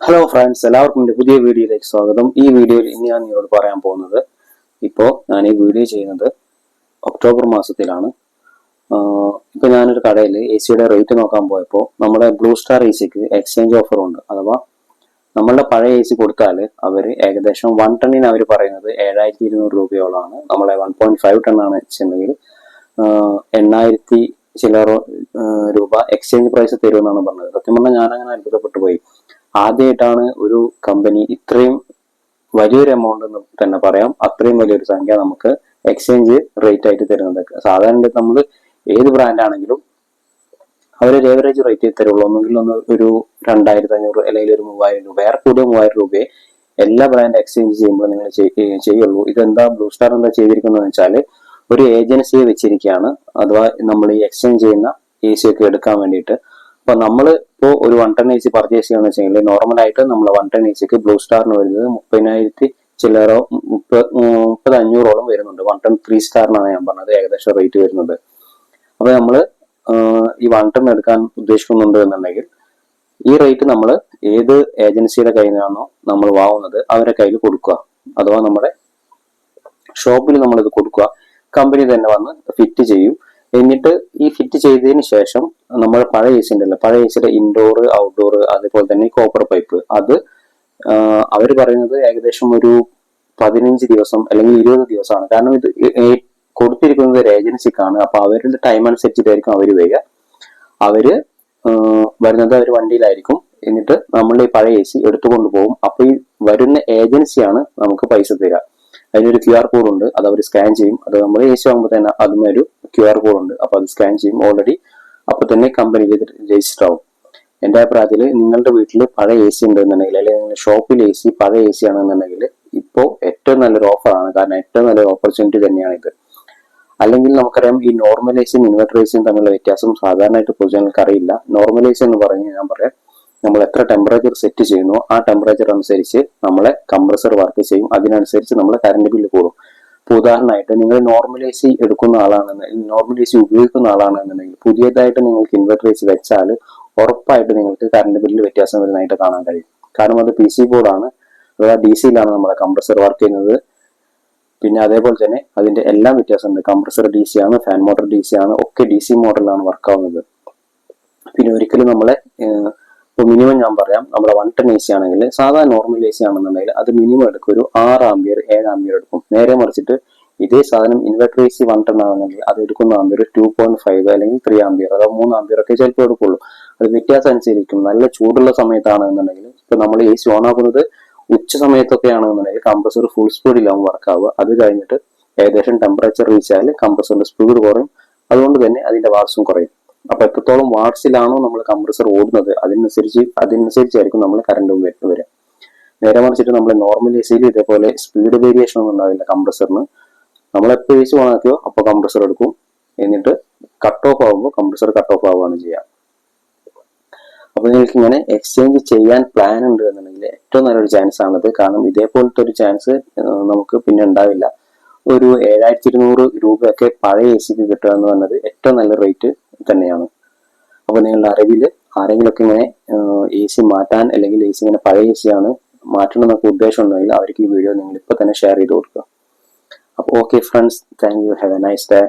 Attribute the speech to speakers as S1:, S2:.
S1: Hello friends എല്ലാവർക്കും എന്റെ പുതിയ വീഡിയോയിലേക്ക് സ്വാഗതം. ഈ വീഡിയോയിൽ ഇനി ഞാൻ നിങ്ങളോട് പറയാൻ പോകുന്നത്. ഇപ്പോൾ ഞാൻ ഈ വീഡിയോ ചെയ്യുന്നത് ഒക്ടോബർ മാസത്തിലാണ്. ഇപ്പോൾ ഞാനൊരു കടയിൽ എ സിയുടെ റേറ്റ് നോക്കാൻ പോയപ്പോൾ നമ്മുടെ ബ്ലൂ സ്റ്റാർ എ സിക്ക് എക്സ്ചേഞ്ച് ഓഫറുണ്ട് അഥവാ നമ്മളുടെ പഴയ എ സി കൊടുത്താൽ അവർ ഏകദേശം വൺ ടണ്ണിന് അവർ പറയുന്നത് ഏഴായിരത്തി ഇരുന്നൂറ് രൂപയോളമാണ്. നമ്മളെ വൺ പോയിന്റ് ഫൈവ് ടൺ ആണ് ചെന്നെങ്കിൽ എണ്ണായിരത്തി ചില രൂപ എക്സ്ചേഞ്ച് പ്രൈസ് തരുമെന്നാണ് പറഞ്ഞത്. സത്യം പറഞ്ഞാൽ ഞാൻ അങ്ങനെ അത്ഭുതപ്പെട്ടു പോയി. ആദ്യമായിട്ടാണ് ഒരു കമ്പനി ഇത്രയും വലിയൊരു എമൗണ്ട് എന്ന് തന്നെ പറയാം. അത്രയും വലിയൊരു സംഖ്യ നമുക്ക് എക്സ്ചേഞ്ച് റേറ്റ് ആയിട്ട് തരുന്നത്. സാധാരണ നമ്മൾ ഏത് ബ്രാൻഡ് ആണെങ്കിലും അവരൊരു ഏവറേജ് റേറ്റ് തരുള്ളൂ. ഒന്നുകിൽ ഒന്ന് ഒരു രണ്ടായിരത്തി അഞ്ഞൂറ് അല്ലെങ്കിൽ ഒരു മൂവായിരം രൂപ വേറെ കൂടിയ മൂവായിരം രൂപയെ എല്ലാ ബ്രാൻഡ് എക്സ്ചേഞ്ച് ചെയ്യുമ്പോൾ നിങ്ങൾ ചെയ്- ചെയ്യുള്ളൂ. ഇതെന്താ ബ്ലൂ സ്റ്റാർ എന്താ ചെയ്തിരിക്കുന്നത് വെച്ചാൽ ഒരു ഏജൻസിയെ വെച്ചിരിക്കുകയാണ്. അഥവാ നമ്മൾ ഈ എക്സ്ചേഞ്ച് ചെയ്യുന്ന എ സി ഒക്കെ എടുക്കാൻ വേണ്ടിയിട്ട് അപ്പൊ നമ്മൾ ഇപ്പോൾ ഒരു one ten A C purchase ചെയ്യുകയെന്ന് നോർമൽ ആയിട്ട് നമ്മൾ വൺ ടെൻ എ സിക്ക് ബ്ലൂ സ്റ്റാറിന് വരുന്നത് മുപ്പതിനായിരത്തി ചില്ലറോ മുപ്പത് മുപ്പത് അഞ്ഞൂറോളം വരുന്നുണ്ട്. വൺ ടെൻ ത്രീ സ്റ്റാറിനാണ് ഞാൻ പറഞ്ഞത്. ഏകദേശം റേറ്റ് വരുന്നത്. അപ്പൊ നമ്മൾ ഈ വൺ ടെൻ എടുക്കാൻ ഉദ്ദേശിക്കുന്നുണ്ട് എന്നുണ്ടെങ്കിൽ ഈ റേറ്റ് നമ്മൾ ഏത് ഏജൻസിയുടെ കയ്യിൽ നിന്നാണോ നമ്മൾ വാങ്ങുന്നത് അവരെ കയ്യിൽ കൊടുക്കുക. അഥവാ നമ്മുടെ ഷോപ്പിൽ നമ്മൾ ഇത് കൊടുക്കുക. കമ്പനി തന്നെ വന്ന് ഫിറ്റ് ചെയ്യും. എന്നിട്ട് ഈ ഫിറ്റ് ചെയ്തതിന് ശേഷം നമ്മൾ പഴയ എ സി ഉണ്ടല്ലോ. പഴയ എ സിയുടെ ഇൻഡോർ ഔട്ട്ഡോർ അതേപോലെ തന്നെ കോപ്പർ പൈപ്പ് അത് അവർ പറയുന്നത് ഏകദേശം ഒരു പതിനഞ്ച് ദിവസം അല്ലെങ്കിൽ ഇരുപത് ദിവസമാണ്. കാരണം ഇത് കൊടുത്തിരിക്കുന്നത് ഒരു ഏജൻസിക്കാണ്. അപ്പൊ അവരുടെ ടൈം അനുസരിച്ചിട്ടായിരിക്കും അവർ വരിക. അവർ വരുന്നത് അവർ വണ്ടിയിലായിരിക്കും. എന്നിട്ട് നമ്മൾ ഈ പഴയ എ സി എടുത്തുകൊണ്ട് പോകും അപ്പൊ ഈ വരുന്ന ഏജൻസിയാണ് നമുക്ക് പൈസ തരിക. അതിനൊരു ക്യു ആർ കോഡ് ഉണ്ട്. അത് അവർ സ്കാൻ ചെയ്യും. അത് നമ്മൾ എ സി വാങ്ങുമ്പോൾ തന്നെ അതും ഒരു ക്യു ആർ കോഡ് ഉണ്ട്. അപ്പൊ അത് സ്കാൻ ചെയ്യും. ഓൾറെഡി അപ്പൊ തന്നെ കമ്പനി രജിസ്റ്റർ ആവും എന്റെ അഭിപ്രായത്തിൽ നിങ്ങളുടെ വീട്ടിൽ പഴയ എ സി ഉണ്ടെന്നുണ്ടെങ്കിൽ അല്ലെങ്കിൽ നിങ്ങളുടെ ഷോപ്പിൽ എ സി പഴയ എ സി ആണെന്നുണ്ടെങ്കിൽ ഇപ്പോൾ ഏറ്റവും നല്ലൊരു ഓഫറാണ് കാരണം ഏറ്റവും നല്ലൊരു ഓപ്പർച്യൂണിറ്റി തന്നെയാണ് ഇത്. അല്ലെങ്കിൽ നമുക്കറിയാം ഈ നോർമൽ എസിയും തമ്മിലുള്ള വ്യത്യാസം സാധാരണയായിട്ട് പൊതുജനങ്ങൾക്ക് അറിയില്ല നോർമൽ എസി എന്ന് പറഞ്ഞ് ഞാൻ പറയാം നമ്മൾ എത്ര ടെമ്പറേച്ചർ സെറ്റ് ചെയ്യുന്നു ആ ടെമ്പറേച്ചർ അനുസരിച്ച് നമ്മളെ കംപ്രസർ വർക്ക് ചെയ്യും. അതിനനുസരിച്ച് നമ്മളെ കറണ്ട് ബില്ല് കൂടും. ഇപ്പൊ ഉദാഹരണമായിട്ട് നിങ്ങൾ നോർമൽ എ സി എടുക്കുന്ന ആളാണെന്ന് നോർമൽ എ സി ഉപയോഗിക്കുന്ന ആളാണെന്നുണ്ടെങ്കിൽ പുതിയതായിട്ട് നിങ്ങൾക്ക് ഇൻവെർട്ടർ എ സി വെച്ചാൽ ഉറപ്പായിട്ട് നിങ്ങൾക്ക് കറണ്ട് ബില്ലിൽ വ്യത്യാസം വരുന്നതായിട്ട് കാണാൻ കഴിയും. കാരണം അത് പി സി ബോർഡാണ് അഥവാ ഡി സിയിലാണ് നമ്മുടെ കംപ്രസർ വർക്ക് ചെയ്യുന്നത്. പിന്നെ അതേപോലെ തന്നെ അതിന്റെ എല്ലാം വ്യത്യാസമുണ്ട്. കംപ്രസർ ഡി സി ആണ് ഫാൻ മോട്ടർ ഡി സി ആണ് ഒക്കെ ഡി സി മോഡലാണ് വർക്ക് ആവുന്നത്. പിന്നെ ഒരിക്കലും നമ്മളെ ഇപ്പോൾ മിനിമം ഞാൻ പറയാം നമ്മുടെ വൺ ടെൻ എ സി ആണെങ്കിൽ സാധാരണ നോർമൽ എ സി ആണെന്നുണ്ടെങ്കിൽ അത് മിനിമം എടുക്കും. ഒരു ആറ് ആംബിയർ ഏഴ് ആംബിയർ എടുക്കും. നേരെ മറിച്ചിട്ട് ഇതേ സാധനം inverter A C one ten ആണെന്നുണ്ടെങ്കിൽ അത് എടുക്കുന്ന ആംബിയർ ടു പോയിന്റ് ഫൈവ് അല്ലെങ്കിൽ ത്രീ ആംബിയർ അതോ മൂന്ന് ആംബിയർ ഒക്കെ ചിലപ്പോൾ എടുക്കുള്ളൂ. അത് വ്യത്യാസം അനുസരിക്കും. നല്ല ചൂടുള്ള സമയത്താണെന്നുണ്ടെങ്കിൽ ഇപ്പൊ നമ്മൾ എ സി ഓൺ ആക്കുന്നത് ഉച്ച സമയത്തൊക്കെ ആണെന്നുണ്ടെങ്കിൽ കംപ്രസർ ഫുൾ സ്പീഡിലാവും വർക്ക് ആവുക. അത് കഴിഞ്ഞിട്ട് ഏകദേശം ടെമ്പറേച്ചർ റീച്ച് ആയാൽ കംപ്രസറിന്റെ സ്പീഡ് കുറയും. അതുകൊണ്ട് തന്നെ അതിന്റെ വാർസും കുറയും. അപ്പൊ എത്രത്തോളം വാട്സിലാണോ നമ്മൾ കംപ്രസർ ഓടുന്നത് അതിനനുസരിച്ച് അതിനനുസരിച്ചായിരിക്കും നമ്മൾ കറണ്ട് വരെ നേരെ മറിച്ചിട്ട് നമ്മൾ നോർമൽ എ സിയിൽ ഇതേപോലെ സ്പീഡ് വേരിയേഷൻ ഒന്നും ഉണ്ടാവില്ല കംപ്രസറിന് നമ്മൾ എപ്പോൾ എ സി അപ്പോൾ കംപ്രസർ എടുക്കും. എന്നിട്ട് കട്ട് ഓഫ് ആകുമ്പോൾ കംപ്രസർ കട്ട് ഓഫ് ആവുകയാണ് ചെയ്യുക. അപ്പൊ നിങ്ങൾക്ക് ഇങ്ങനെ എക്സ്ചേഞ്ച് ചെയ്യാൻ പ്ലാൻ ഉണ്ട് എന്നുണ്ടെങ്കിൽ ഏറ്റവും നല്ലൊരു ചാൻസ് ആണത്. കാരണം ഇതേപോലത്തെ ഒരു ചാൻസ് നമുക്ക് പിന്നെ ഉണ്ടാവില്ല. ഒരു ഏഴായിരത്തി ഇരുന്നൂറ് രൂപയൊക്കെ പഴയ എ സിക്ക് കിട്ടുക എന്ന് പറഞ്ഞത് ഏറ്റവും നല്ല റേറ്റ് തന്നെയാണ്. അപ്പൊ നിങ്ങളുടെ അറിവിൽ ആരെങ്കിലുമൊക്കെ ഇങ്ങനെ എ സി മാറ്റാൻ അല്ലെങ്കിൽ എ സി ഇങ്ങനെ പഴയ എ സി ആണ് മാറ്റണം എന്നൊക്കെ ഉദ്ദേശം ഉണ്ടെങ്കിൽ അവർക്ക് ഈ വീഡിയോ നിങ്ങൾ ഇപ്പൊ തന്നെ ഷെയർ ചെയ്ത് കൊടുക്കുക. അപ്പോൾ okay friends thank you have a nice day